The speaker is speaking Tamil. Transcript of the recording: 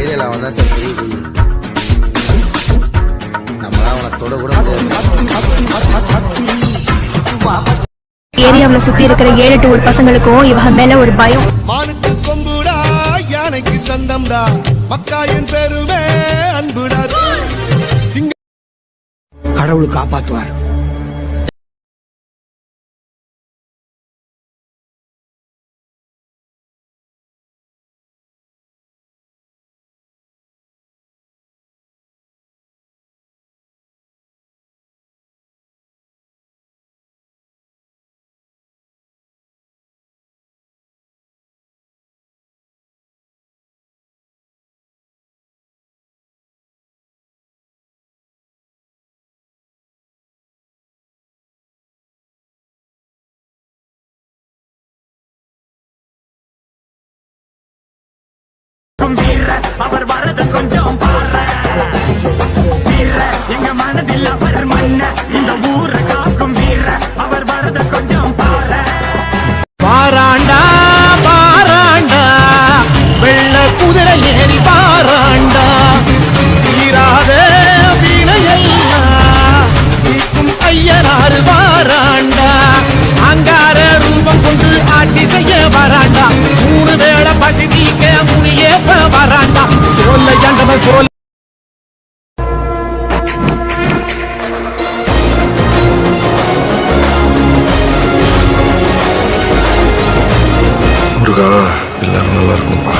ஏரியால அவன் தான் சார் பெரிய குயி நம்மளாம் அவனை தொட கூட ஏரியாவுல சுத்தி இருக்கிற ஏழு எட்டு ஊர் பசங்களுக்கும் இவங்க மேல ஒரு பயம். மானுக்கு கொம்புடா யானைக்கு தந்தம்டா. மக்காயின் பெருமே அன்புடா. கடவுள் காப்பாத்துவார். அவர் வரத கொஞ்சம் பாரு வீர எங்க மனதில் அவர் மன்ன இந்த ஊரை காக்கும் வீர அவர் வரத கொஞ்சம் பாரு. பாராண்டா பாராண்டா வெள்ள குதிரை ஏறி பாராண்டா. தீராத வீணையெல்லாம் தீர்க்கும் ஐயனாறு சொல்ல என்றவன் முருகா எல்லாரும் நல்லா இருக்கணும்ப்பா